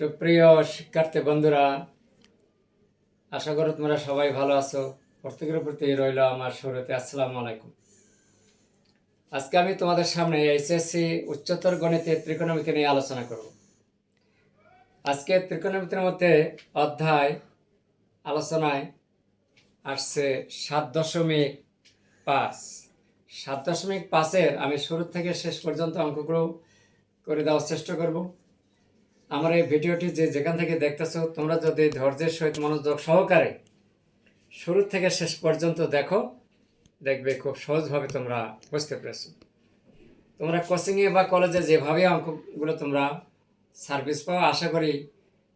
সুপ্রিয় শিক্ষার্থী বন্ধুরা, আশা করি তোমরা সবাই ভালো আছো। প্রত্যেকের প্রতি রইল আমার শুরুতে আসসালামু আলাইকুম। আজকে আমি তোমাদের সামনে এইচএসসি উচ্চতর গণিতে ত্রিকোণমিতি নিয়ে আলোচনা করব। আজকে ত্রিকোণমিতির মধ্যে অধ্যায় আলোচনায় আসছে সাত দশমিক পাঁচ। সাত দশমিক পাঁচের আমি শুরু থেকে শেষ পর্যন্ত অঙ্কগুলো করে দেওয়ার চেষ্টা করব। আমার এই ভিডিওটি যে যেখান থেকে দেখতেছো, তোমরা যদি ধৈর্যের সহিত মনোযোগ সহকারে শুরু থেকে শেষ পর্যন্ত দেখো, দেখবে খুব সহজভাবে তোমরা বুঝতে পেরেছ। তোমরা কোচিংয়ে বা কলেজে যেভাবে অঙ্কগুলো তোমরা সার্ভিস পাও, আশা করি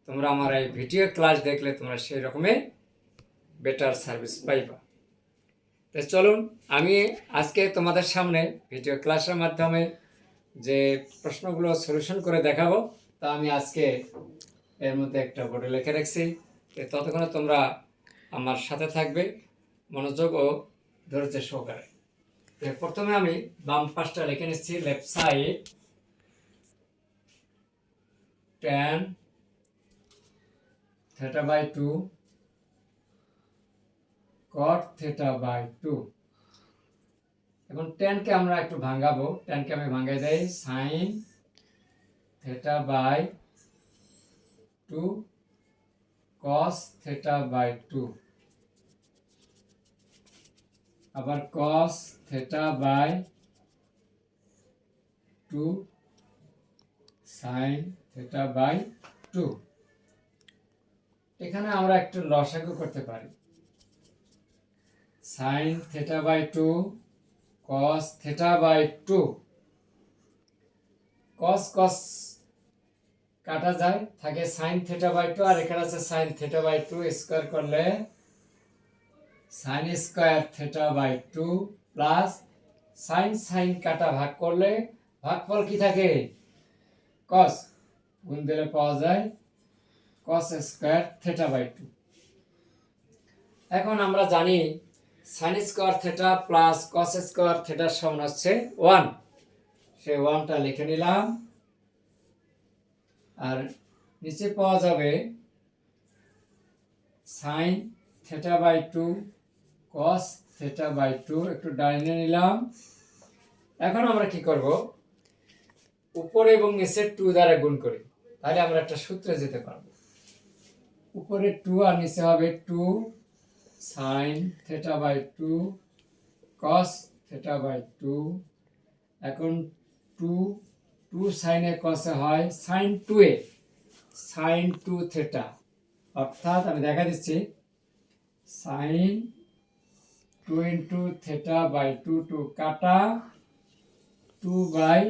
তোমরা আমার এই ভিডিও ক্লাস দেখলে তোমরা সেই রকমই বেটার সার্ভিস পাইবা। তো চলুন, আমি আজকে তোমাদের সামনে ভিডিও ক্লাসের মাধ্যমে যে প্রশ্নগুলো সলিউশন করে দেখাবো তা আমি আজকে এর মধ্যে একটা বোর্ডে লিখে রাখছি। ততক্ষণে তোমরা আমার সাথে থাকবে, মনোযোগ ও ধৈর্য সহকারে। প্রথমে আমি বাম পাশটা লিখে নিচ্ছি left side ten theta by two cot theta by two এখন টেনকে আমরা একটু ভাঙাবো টেনকে আমি ভাঙাই দেই sine theta by two cos theta by two আবার cos theta by two sine theta by two এখানে আমরা একটু লসাগু করতে পারি। Sine theta by two cos theta by two cos cos কাটা যায়, থাকে সাইন থেটা বাই টু আর এখানে আছে sine theta by two square করলে sine square theta by two plus sine sine কাটা ভাগ করলে ভাগফল কি থাকে? কস গুণ দিলে পাওয়া যায় cos square theta by two এখন আমরা জানি sine square theta plus cos square থেটার সমান হচ্ছে ওয়ান সে ওয়ানটা লিখে নিলাম। আর নিচে পাওয়া যাবে sine theta by two cos theta by two একটু ডাইনে নিলাম। এখন আমরা কি করব? উপরে এবং নিচে টু দ্বারা গুণ করি। তাহলে আমরা একটা সূত্রে যেতে পারব। উপরে টু আর নিচে হবে two sine theta by two cos theta by two এখন টু টু সাইনে কসে হয় sine two A sine two theta অর্থাৎ আমি দেখা দিচ্ছি sine two into theta by two two কাটা টু বাই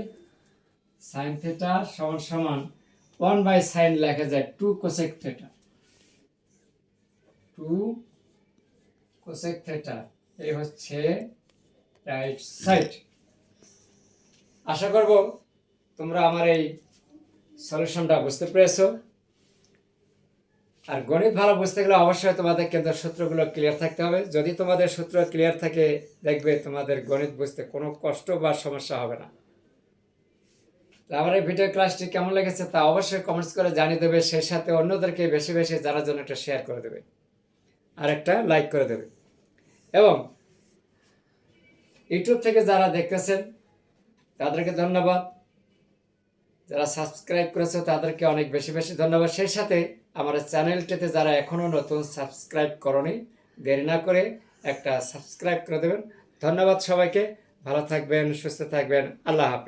সাইন থেটা সমান সমান ওয়ান বাই সাইন লেখা যায় two cosec theta two cosec theta এই হচ্ছে রাইট সাইড আশা করব তোমরা আমার এই সলিউশনটা বুঝতে পেরেছ। আর গণিত ভালো বুঝতে গেলে অবশ্যই তোমাদের কিন্তু সূত্রগুলো ক্লিয়ার থাকতে হবে। যদি তোমাদের সূত্র ক্লিয়ার থাকে, দেখবে তোমাদের গণিত বুঝতে কোনো কষ্ট বা সমস্যা হবে না। আমার এই ভিডিও ক্লাসটি কেমন লেগেছে তা অবশ্যই কমেন্টস করে জানিয়ে দেবে। সেই সাথে অন্যদেরকে বেশি বেশি জানার জন্য একটা শেয়ার করে দেবে। আর একটা লাইক করে দেবে। এবং ইউটিউব থেকে যারা দেখতেছেন, তাদেরকে ধন্যবাদ। যারা সাবস্ক্রাইব করেছে তাদেরকে অনেক বেশি বেশি ধন্যবাদ। সেই সাথে আমার চ্যানেলটিতে যারা এখনও নতুন সাবস্ক্রাইব করনি, দেরি না করে একটা সাবস্ক্রাইব করে দেবেন। ধন্যবাদ সবাইকে। ভালো থাকবেন, সুস্থ থাকবেন। আল্লাহ হাফিজ।